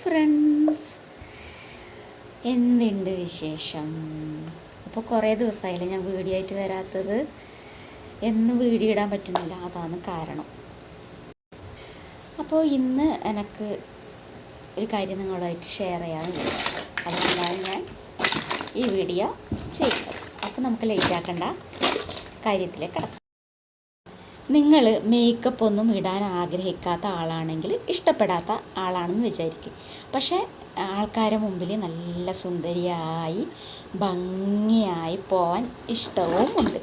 Friends എന്തുണ്ട് വിശേഷം? അപ്പോൾ കുറേ ദിവസമായില്ലേ ഞാൻ വീഡിയോ ആയിട്ട് വരാത്തത്. എന്നും വീഡിയോ ഇടാൻ പറ്റുന്നില്ല. അതാണ് കാരണം. അപ്പോൾ ഇന്ന് എനിക്ക് ഒരു കാര്യം നിങ്ങളുമായിട്ട് ഷെയർ ചെയ്യാമെന്ന് വിചാരിച്ചു അതുകൊണ്ടാണ് ഞാൻ ഈ വീഡിയോ ചെയ്യുന്നത് അപ്പോൾ നമുക്ക് ലേറ്റ് ആക്കണ്ട കാര്യത്തിലേക്ക് കിടക്കാം. നിങ്ങൾ മേക്കപ്പ് ഒന്നും ഇടാൻ ആഗ്രഹിക്കാത്ത ആളാണെങ്കിൽ ഇഷ്ടപ്പെടാത്ത ആളാണെന്ന് വിചാരിക്കും. പക്ഷേ ആൾക്കാരുടെ മുമ്പിൽ നല്ല സുന്ദരിയായി ഭംഗിയായി പോവാൻ ഇഷ്ടവും ഉണ്ട്.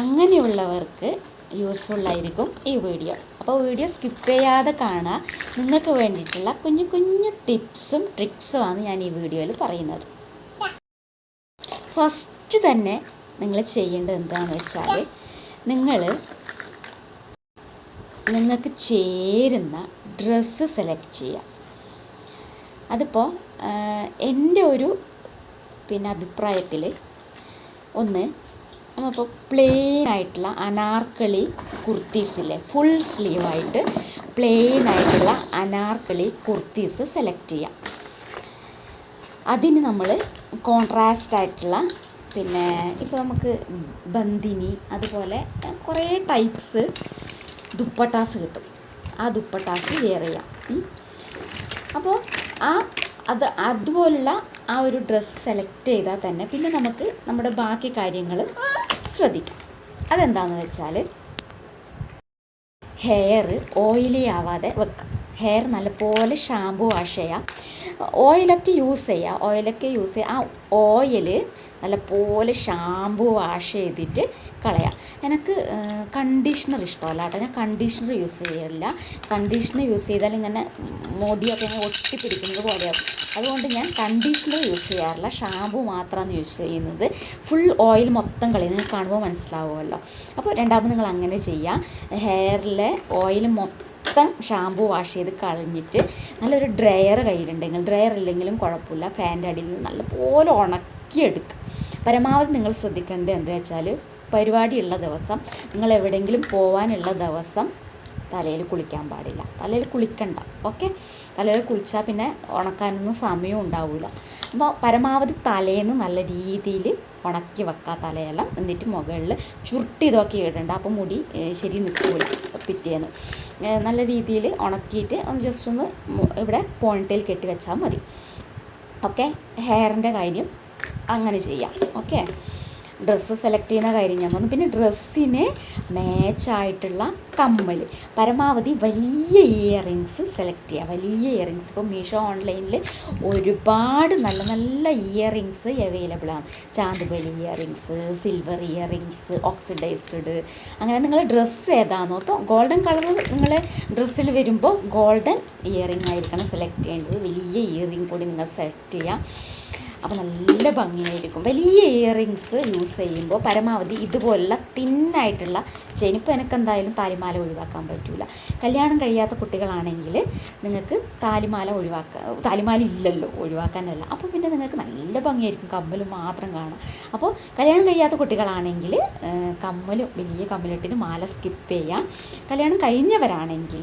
അങ്ങനെയുള്ളവർക്ക് യൂസ്ഫുള്ളായിരിക്കും ഈ വീഡിയോ അപ്പോൾ വീഡിയോ സ്കിപ്പ് ചെയ്യാതെ കാണുക നിങ്ങൾക്ക് വേണ്ടിയിട്ടുള്ള കുഞ്ഞു കുഞ്ഞു ടിപ്സും ട്രിക്സുമാണ് ഞാൻ ഈ വീഡിയോയിൽ പറയുന്നത്. ഫസ്റ്റ് തന്നെ നിങ്ങൾ ചെയ്യേണ്ടത് എന്താണെന്ന് വെച്ചാൽ നിങ്ങൾ നിങ്ങൾക്ക് ചേരുന്ന ഡ്രസ്സ് സെലക്ട് ചെയ്യാം. അതിപ്പോൾ എന്റെ ഒരു പിന്നെ അഭിപ്രായത്തിൽ ഒന്ന് നമ്മളിപ്പോൾ പ്ലെയിൻ ആയിട്ടുള്ള അനാർക്കളി കുർത്തീസില്ലേ ഫുൾ സ്ലീവായിട്ട് പ്ലെയിൻ ആയിട്ടുള്ള അനാർക്കളി കുർത്തീസ് സെലക്ട് ചെയ്യാം. അതിന് നമ്മൾ കോൺട്രാസ്റ്റ് ആയിട്ടുള്ള പിന്നെ ഇപ്പോൾ നമുക്ക് ബന്ദിനി അതുപോലെ കുറേ ടൈപ്സ് ദുപ്പട്ടാസ് കിട്ടും. ആ ദുപ്പട്ടാസ് വെയർ. അപ്പോൾ ആ അത് അതുപോലുള്ള ആ ഒരു ഡ്രസ്സ് സെലക്ട് ചെയ്താൽ തന്നെ പിന്നെ നമുക്ക് നമ്മുടെ ബാക്കി കാര്യങ്ങൾ ശ്രദ്ധിക്കാം. അതെന്താണെന്ന് വെച്ചാൽ ഹെയർ ഓയിലി ആവാതെ വെക്കാം. ഹെയർ നല്ലപോലെ ഷാമ്പു വാഷ് ചെയ്യാം. ഓയിലൊക്കെ യൂസ് ചെയ്യുക ഓയിലൊക്കെ യൂസ് ചെയ്യുക ആ ഓയിൽ നല്ലപോലെ ഷാമ്പു വാഷ് ചെയ്തിട്ട് കളയാം. എനിക്ക് കണ്ടീഷണർ ഇഷ്ടമല്ല കേട്ടോ ഞാൻ കണ്ടീഷണർ യൂസ് ചെയ്യാറില്ല കണ്ടീഷണർ യൂസ് ചെയ്താൽ ഇങ്ങനെ മുടിയൊക്കെ ഇങ്ങനെ ഒട്ടിപ്പിടിക്കുന്നത് പോലെയാവും. അതുകൊണ്ട് ഞാൻ കണ്ടീഷണർ യൂസ് ചെയ്യാറില്ല. ഷാമ്പു മാത്രമാണ് യൂസ് ചെയ്യുന്നത്. ഫുൾ ഓയിൽ മൊത്തം കളി നിങ്ങൾ കാണുമ്പോൾ മനസ്സിലാവുമല്ലോ. അപ്പോൾ രണ്ടാമത് നിങ്ങൾ അങ്ങനെ ചെയ്യാം. ഹെയറിലെ ഓയിൽ മൊത്തം ഷാമ്പു വാഷ് ചെയ്ത് കളഞ്ഞിട്ട് നല്ലൊരു ഡ്രയർ കയ്യിലുണ്ടെങ്കിൽ ഡ്രയർ ഇല്ലെങ്കിലും കുഴപ്പമില്ല. ഫാന്റെ അടിയിൽ നിന്ന് നല്ലപോലെ ഉണക്കിയെടുക്കുക. പരമാവധി നിങ്ങൾ ശ്രദ്ധിക്കേണ്ടത് എന്താ വെച്ചാൽ പരിപാടിയുള്ള ദിവസം നിങ്ങൾ എവിടെയെങ്കിലും പോകാനുള്ള ദിവസം തലയിൽ കുളിക്കാൻ പാടില്ല. തലയിൽ കുളിക്കണ്ട ഓക്കെ? തലയിൽ കുളിച്ചാൽ പിന്നെ ഉണക്കാനൊന്നും സമയവും ഉണ്ടാവില്ല അപ്പോൾ പരമാവധി തലേന്ന് നല്ല രീതിയിൽ ഉണക്കി വെക്കുക തലയെല്ലാം. എന്നിട്ട് മുകളിൽ ചുരുട്ടി ഇതൊക്കെ ഇടണ്ട. അപ്പോൾ മുടി ശരി നിൽക്കില്ല പിറ്റേന്ന്. നല്ല രീതിയിൽ ഉണക്കിയിട്ട് ഒന്ന് ജസ്റ്റ് ഒന്ന് ഇവിടെ പോണിട്ടയിൽ കെട്ടി വെച്ചാൽ മതി. ഓക്കെ? ഹെയറിന്റെ കാര്യം അങ്ങനെ ചെയ്യാം. ഓക്കെ? ഡ്രസ്സ് സെലക്ട് ചെയ്യുന്ന കാര്യം ഞാൻ പറഞ്ഞു പിന്നെ ഡ്രസ്സിന് മാച്ചായിട്ടുള്ള കമ്മൽ പരമാവധി വലിയ ഇയറിങ്സ് സെലക്ട് ചെയ്യുക. വലിയ ഇയറിങ്സ് ഇപ്പോൾ മീഷോ ഓൺലൈനിൽ ഒരുപാട് നല്ല നല്ല ഇയറിങ്സ് അവൈലബിൾ ആണ്. Chandbali earrings silver earrings oxidised അങ്ങനെ നിങ്ങൾ ഡ്രസ്സ് ഏതാണോ. അപ്പോൾ ഗോൾഡൻ കളർ നിങ്ങൾ ഡ്രസ്സിൽ വരുമ്പോൾ ഗോൾഡൻ ഇയറിംഗ് ആയിരിക്കണം സെലക്ട് ചെയ്യേണ്ടത്. വലിയ ഇയറിംഗ് കൂടി നിങ്ങൾ സെലക്ട് ചെയ്യാം അപ്പോൾ നല്ല ഭംഗിയായിരിക്കും. വലിയ ഇയറിങ്സ് യൂസ് ചെയ്യുമ്പോൾ പരമാവധി ഇതുപോലുള്ള തിന്നായിട്ടുള്ള ചെനിപ്പ് എനിക്ക് എന്തായാലും താലിമാല ഒഴിവാക്കാൻ പറ്റില്ല കല്യാണം കഴിയാത്ത കുട്ടികളാണെങ്കിൽ നിങ്ങൾക്ക് താലിമാല ഒഴിവാക്കാൻ താലിമാല ഇല്ലല്ലോ ഒഴിവാക്കാനല്ല. അപ്പോൾ പിന്നെ നിങ്ങൾക്ക് നല്ല ഭംഗിയായിരിക്കും കമ്മൽ മാത്രം കാണാം അപ്പോൾ കല്യാണം കഴിയാത്ത കുട്ടികളാണെങ്കിൽ കമ്മൽ വലിയ കമ്മലിട്ടിന് മാല സ്കിപ്പ് ചെയ്യാം. കല്യാണം കഴിഞ്ഞവരാണെങ്കിൽ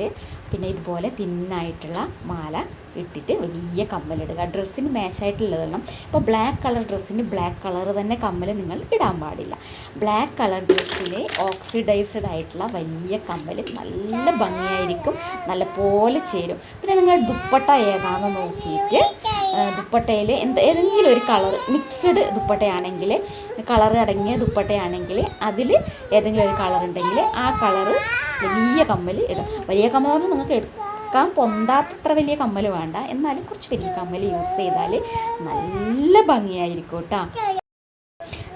പിന്നെ ഇതുപോലെ തിന്നായിട്ടുള്ള മാല ഇട്ടിട്ട് വലിയ കമ്മലിടുക. ഡ്രസ്സിന് മാച്ചായിട്ടുള്ളതെല്ലാം ഇപ്പോൾ ബ്ലാക്ക് കളർ ഡ്രസ്സിന് ബ്ലാക്ക് കളർ തന്നെ കമ്മൽ നിങ്ങൾ ഇടാൻ പാടില്ല. ബ്ലാക്ക് കളർ ഡ്രസ്സിൽ ഓക്സിഡൈസ്ഡ് ആയിട്ടുള്ള വലിയ കമ്മൽ നല്ല ഭംഗിയായിരിക്കും. നല്ല പോലെ ചേരും. പിന്നെ നിങ്ങൾ ദുപ്പട്ട ഏതാണെന്ന് നോക്കിയിട്ട് ദുപ്പട്ടയിൽ എന്ത് ഏതെങ്കിലും ഒരു കളർ മിക്സഡ് ദുപ്പട്ടയാണെങ്കിൽ കളർ അടങ്ങിയ ദുപ്പട്ടയാണെങ്കിൽ അതിൽ ഏതെങ്കിലും ഒരു കളർ ഉണ്ടെങ്കിൽ ആ കളർ വലിയ കമ്മൽ ഇടും. വലിയ കമ്മൽ നിങ്ങൾക്ക് നിങ്ങൾക്ക് എടുക്കാൻ പൊന്താത്തത്ര വലിയ കമ്മൽ വേണ്ട. എന്നാലും കുറച്ച് വലിയ കമ്മൽ യൂസ് ചെയ്താൽ നല്ല ഭംഗിയായിരിക്കും കേട്ടോ.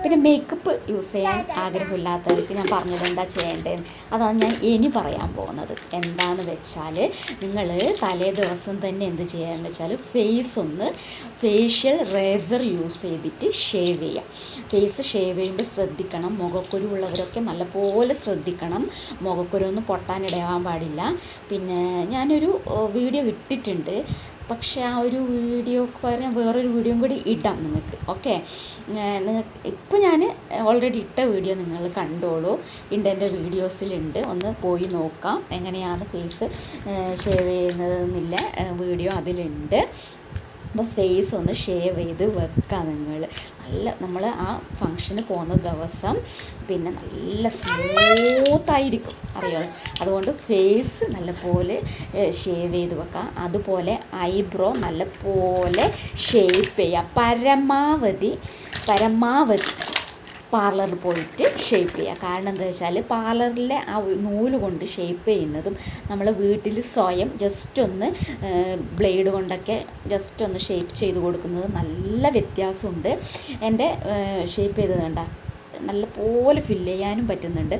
പിന്നെ മേക്കപ്പ് യൂസ് ചെയ്യാൻ ആഗ്രഹമില്ലാത്തവർക്ക് ഞാൻ പറഞ്ഞത് എന്താ ചെയ്യേണ്ടത്? അതാണ് ഞാൻ ഇനി പറയാൻ പോകുന്നത്. എന്താന്ന് വെച്ചാൽ നിങ്ങൾ തലേ ദിവസം തന്നെ എന്ത് ചെയ്യാന്ന് വെച്ചാൽ ഫേസ് ഒന്ന് ഫേഷ്യൽ റേസർ യൂസ് ചെയ്തിട്ട് ഷേവ് ചെയ്യാം. ഫേസ് ഷേവ് ചെയ്യുമ്പോൾ ശ്രദ്ധിക്കണം. മുഖക്കുരു ഉള്ളവരൊക്കെ നല്ലപോലെ ശ്രദ്ധിക്കണം. മുഖക്കുരു ഒന്നും പൊട്ടാനിടയാവാൻ പാടില്ല. പിന്നെ ഞാനൊരു വീഡിയോ ഇട്ടിട്ടുണ്ട്. പക്ഷേ ആ ഒരു വീഡിയോക്ക് പകരം വേറൊരു വീഡിയോയും കൂടി ഇടാം നിങ്ങൾക്ക്. ഓക്കെ? നിങ്ങൾക്ക് ഇപ്പോൾ ഞാൻ ഓൾറെഡി ഇട്ട വീഡിയോ നിങ്ങൾ കണ്ടോളൂ. ഉണ്ട് എന്റെ വീഡിയോസിലുണ്ട്. ഒന്ന് പോയി നോക്കാം. എങ്ങനെയാണ് ഫേസ് ഷേവ് ചെയ്യുന്നതെന്നില്ല വീഡിയോ അതിലുണ്ട്. അപ്പോൾ ഫേസ് ഒന്ന് ഷേവ് ചെയ്ത് വെക്കുക നിങ്ങൾ നല്ല നമ്മൾ ആ ഫങ്ഷന് പോകുന്ന ദിവസം പിന്നെ നല്ല സ്മൂത്തായിരിക്കും അറിയോ? അതുകൊണ്ട് ഫേസ് നല്ലപോലെ ഷേവ് ചെയ്ത് വെക്കുക അതുപോലെ ഐബ്രോ നല്ലപോലെ ഷേപ്പ് ചെയ്യുക പരമാവധി പരമാവധി പാർലറിൽ പോയിട്ട് ഷേപ്പ് ചെയ്യുക കാരണം എന്താ വെച്ചാൽ പാർലറിലെ ആ നൂൽ കൊണ്ട് ഷേപ്പ് ചെയ്യുന്നതും നമ്മൾ വീട്ടിൽ സ്വയം ജസ്റ്റ് ഒന്ന് ബ്ലേഡ് കൊണ്ടൊക്കെ ജസ്റ്റ് ഒന്ന് ഷേപ്പ് ചെയ്ത് കൊടുക്കുന്നത് നല്ല വ്യത്യാസമുണ്ട്. എന്റെ ഷേപ്പ് ചെയ്തത് കണ്ട നല്ല പോലെ ഫില്ല് ചെയ്യാനും പറ്റുന്നുണ്ട്.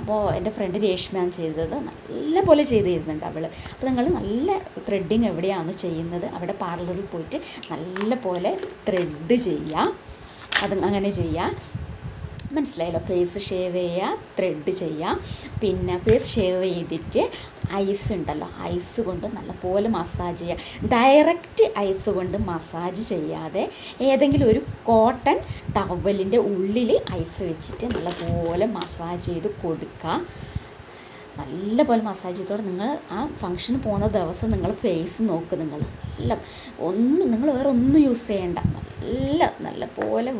അപ്പോൾ എന്റെ ഫ്രണ്ട് രേഷ്മയാണ് ചെയ്തത്. നല്ല പോലെ ചെയ്ത് തരുന്നുണ്ട് അവൾ അപ്പോൾ നിങ്ങൾ നല്ല ത്രെഡിങ് എവിടെയാണ് ചെയ്യുന്നത് അവിടെ പാർലറിൽ പോയിട്ട് നല്ല പോലെ ത്രെഡ് ചെയ്യുക അത് അങ്ങനെ ചെയ്യുക മനസ്സിലായല്ലോ? ഫേസ് ഷേവ് ചെയ്യുക ത്രെഡ് ചെയ്യുക. പിന്നെ ഫേസ് ഷേവ് ചെയ്തിട്ട് ഐസ് ഉണ്ടല്ലോ ഐസ് കൊണ്ട് നല്ലപോലെ മസാജ് ചെയ്യുക. ഡയറക്റ്റ് ഐസ് കൊണ്ട് മസാജ് ചെയ്യാതെ ഏതെങ്കിലും ഒരു കോട്ടൺ ടവലിന്റെ ഉള്ളിൽ ഐസ് വെച്ചിട്ട് നല്ലപോലെ മസാജ് ചെയ്ത് കൊടുക്കുക. നല്ലപോലെ മസാജ് ചെയ്തോടെ നിങ്ങൾ ആ ഫംഗ്ഷന് പോകുന്ന ദിവസം നിങ്ങൾ ഫേസ് നോക്ക് നിങ്ങൾ. നല്ല ഒന്നും നിങ്ങൾ വേറെ ഒന്നും യൂസ് ചെയ്യേണ്ട. നല്ല നല്ല പോലെ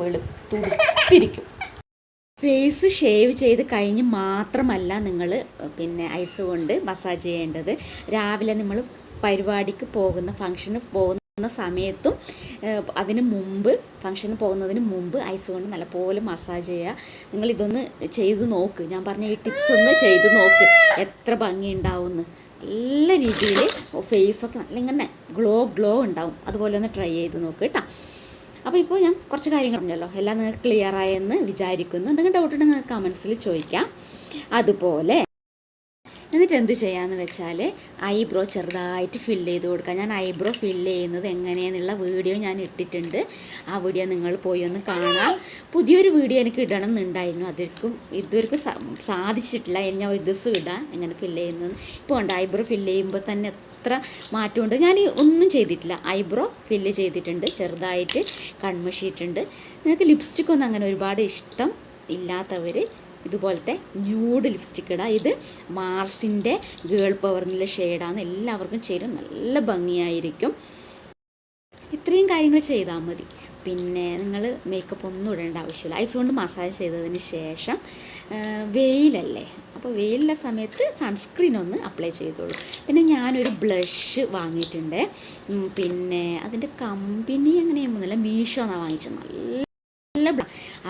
ഫേസ് ഷേവ് ചെയ്ത് കഴിഞ്ഞ് മാത്രമല്ല നിങ്ങൾ പിന്നെ ഐസ് കൊണ്ട് മസാജ് ചെയ്യേണ്ടത്. രാവിലെ നമ്മൾ പരിപാടിക്ക് പോകുന്ന ഫംഗ്ഷന് പോകുന്ന സമയത്തും അതിന് മുമ്പ് ഫംഗ്ഷന് പോകുന്നതിന് മുമ്പ് ഐസ് കൊണ്ട് നല്ലപോലെ മസാജ് ചെയ്യുക. നിങ്ങൾ ഇതൊന്ന് ചെയ്ത് നോക്ക്. ഞാൻ പറഞ്ഞ ഈ ടിപ്സ് ഒന്ന് ചെയ്ത് നോക്ക്. എത്ര ഭംഗി ഉണ്ടാവുമെന്ന് നല്ല രീതിയിൽ ഫേസൊക്കെ നല്ല ഇങ്ങനെ ഗ്ലോ ഗ്ലോ ഉണ്ടാവും. അതുപോലെ ഒന്ന് ട്രൈ ചെയ്ത് നോക്ക് കേട്ടോ. അപ്പോൾ ഇപ്പോൾ ഞാൻ കുറച്ച് കാര്യങ്ങൾ പറഞ്ഞല്ലോ. എല്ലാം നിങ്ങൾക്ക് ക്ലിയർ ആയെന്ന് വിചാരിക്കുന്നു. എന്തെങ്കിലും ഡൗട്ട് ഉണ്ടെങ്കിൽ നിങ്ങൾക്ക് കമൻസിൽ ചോദിക്കാം. അതുപോലെ എന്നിട്ട് എന്ത് ചെയ്യാമെന്ന് വെച്ചാൽ ഐബ്രോ ചെറുതായിട്ട് ഫില്ല് ചെയ്ത് കൊടുക്കുക ഞാൻ ഐബ്രോ ഫില്ല് ചെയ്യുന്നത് എങ്ങനെയെന്നുള്ള വീഡിയോ ഞാൻ ഇട്ടിട്ടുണ്ട്. ആ വീഡിയോ നിങ്ങൾ പോയി ഒന്ന് കാണാം. പുതിയൊരു വീഡിയോ എനിക്ക് ഇടണം എന്നുണ്ടായിരുന്നു. അതൊരിക്കും ഇതുവരെക്കും സാധിച്ചിട്ടില്ല. ഞാൻ ഒരു ദിവസം ഇടാം. എങ്ങനെ ഫില്ല് ചെയ്യുന്നത്. ഇപ്പോൾ ഉണ്ട്. ഐബ്രോ ഫില്ല് ചെയ്യുമ്പോൾ തന്നെ എത്ര മാറ്റമുണ്ട്. ഞാൻ ഒന്നും ചെയ്തിട്ടില്ല. ഐബ്രോ ഫില്ല് ചെയ്തിട്ടുണ്ട്. ചെറുതായിട്ട് കൺമഷിയിട്ടുണ്ട് നിങ്ങൾക്ക് ലിപ്സ്റ്റിക് ഒന്നും അങ്ങനെ ഒരുപാട് ഇഷ്ടം ഇല്ലാത്തവർ ഇതുപോലത്തെ ന്യൂഡ് ലിപ്സ്റ്റിക് ഇടുക ഇത് മാർസിന്റെ ഗേൾ പവറിനുള്ള ഷെയ്ഡാണ്. എല്ലാവർക്കും ചേരും നല്ല ഭംഗിയായിരിക്കും. ഇത്രയും കാര്യങ്ങൾ ചെയ്താൽ മതി. പിന്നെ നിങ്ങൾ മേക്കപ്പ് ഒന്നും ഇടേണ്ട ആവശ്യമില്ല. ഐസ് കൊണ്ട് മസാജ് ചെയ്തതിന് ശേഷം വെയിലല്ലേ? അപ്പോൾ വെയിലുള്ള സമയത്ത് സൺസ്ക്രീൻ ഒന്ന് അപ്ലൈ ചെയ്തോളൂ. പിന്നെ ഞാനൊരു ബ്ലഷ് വാങ്ങിയിട്ടുണ്ട്. പിന്നെ അതിന്റെ കമ്പനി എങ്ങനെയൊന്നുമില്ല മീഷോ എന്നാണ് വാങ്ങിച്ചത്. നല്ല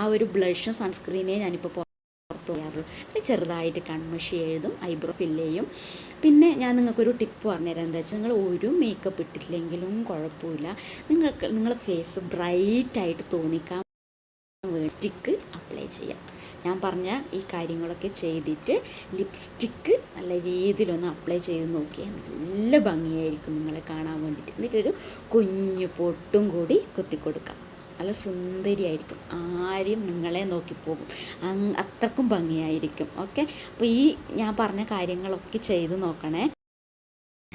ആ ഒരു ബ്ലഷും സൺസ്ക്രീനേ ഞാനിപ്പോൾ പുറത്ത് ചെയ്യാറുള്ളൂ പിന്നെ ചെറുതായിട്ട് കൺമഷി എഴുതും ഐബ്രോ ഫില്ല് ചെയ്യും. പിന്നെ ഞാൻ നിങ്ങൾക്കൊരു ടിപ്പ് പറഞ്ഞുതരാം. എന്താ വെച്ചാൽ നിങ്ങൾ ഒരു മേക്കപ്പ് ഇട്ടിട്ടില്ലെങ്കിലും കുഴപ്പമില്ല. നിങ്ങൾക്ക് നിങ്ങളുടെ ഫേസ് ബ്രൈറ്റായിട്ട് തോന്നിക്കാൻ സ്റ്റിക്ക് അപ്ലൈ ചെയ്യാം. ഞാൻ പറഞ്ഞ ഈ കാര്യങ്ങളൊക്കെ ചെയ്തിട്ട് ലിപ്സ്റ്റിക്ക് നല്ല രീതിയിലൊന്ന് അപ്ലൈ ചെയ്ത് നോക്കിയാൽ നല്ല ഭംഗിയായിരിക്കും നിങ്ങളെ കാണാൻ വേണ്ടിയിട്ട്. എന്നിട്ടൊരു കുഞ്ഞു പൊട്ടും കൂടി കുത്തിക്കൊടുക്കാം. നല്ല സുന്ദരിയായിരിക്കും. ആരും നിങ്ങളെ നോക്കിപ്പോകും അത്രക്കും ഭംഗിയായിരിക്കും. ഓക്കെ അപ്പോൾ ഈ ഞാൻ പറഞ്ഞ കാര്യങ്ങളൊക്കെ ചെയ്ത് നോക്കണേ.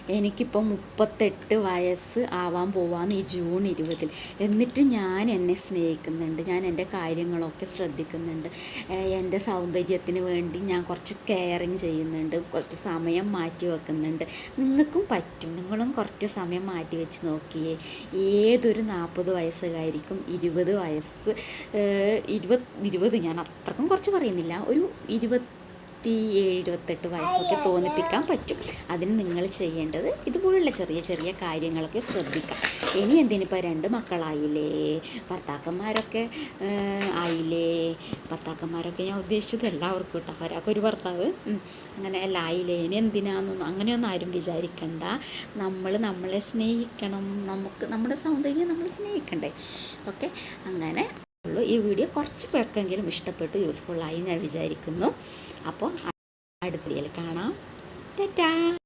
എനിക്കിപ്പോൾ മുപ്പത്തെട്ട് വയസ്സ് ആവാൻ പോവാന്ന് ഈ ജൂൺ ഇരുപതിൽ. എന്നിട്ട് ഞാൻ എന്നെ സ്നേഹിക്കുന്നുണ്ട്. ഞാൻ എന്റെ കാര്യങ്ങളൊക്കെ ശ്രദ്ധിക്കുന്നുണ്ട്. എന്റെ സൗന്ദര്യത്തിന് വേണ്ടി ഞാൻ കുറച്ച് കെയറിങ് ചെയ്യുന്നുണ്ട്. കുറച്ച് സമയം മാറ്റി വെക്കുന്നുണ്ട്. നിങ്ങൾക്കും പറ്റും. നിങ്ങളും കുറച്ച് സമയം മാറ്റി വെച്ച് നോക്കിയേ. ഏതൊരു നാൽപ്പത് വയസ്സുകാരിക്കും ഇരുപത് വയസ്സ് ഇരുപത് ഇരുപത് ഞാൻ അത്രക്കും കുറച്ച് പറയുന്നില്ല. ഒരു ഇരുപത്തി ഇരുപത്തിയേഴ് ഇരുപത്തെട്ട് വയസ്സൊക്കെ തോന്നിപ്പിക്കാൻ പറ്റും. അതിന് നിങ്ങൾ ചെയ്യേണ്ടത് ഇതുപോലുള്ള ചെറിയ ചെറിയ കാര്യങ്ങളൊക്കെ ശ്രദ്ധിക്കാം ഇനി എന്തിനിപ്പോൾ രണ്ട് മക്കളായില്ലേ? ഭർത്താക്കന്മാരൊക്കെ ആയില്ലേ? ഭർത്താക്കന്മാരൊക്കെ ഞാൻ ഉദ്ദേശിച്ചത് എല്ലാവർക്കും കേട്ടോ ഒരാൾക്ക് ഒരു ഭർത്താവ് അങ്ങനെ അല്ല ആയില്ലേ? ഇനി എന്തിനാണെന്നൊന്നും അങ്ങനെയൊന്നും ആരും വിചാരിക്കണ്ട. നമ്മൾ നമ്മളെ സ്നേഹിക്കണം. നമുക്ക് നമ്മുടെ സൗന്ദര്യം നമ്മൾ സ്നേഹിക്കണ്ടേ? ഓക്കെ? അങ്ങനെ ഉള്ളൂ. ഈ വീഡിയോ കുറച്ച് പേർക്കെങ്കിലും ഇഷ്ടപ്പെട്ടു യൂസ്ഫുള്ളായി ഞാൻ വിചാരിക്കുന്നു. അപ്പോൾ അടുത്ത കാണാം. ടാറ്റാ!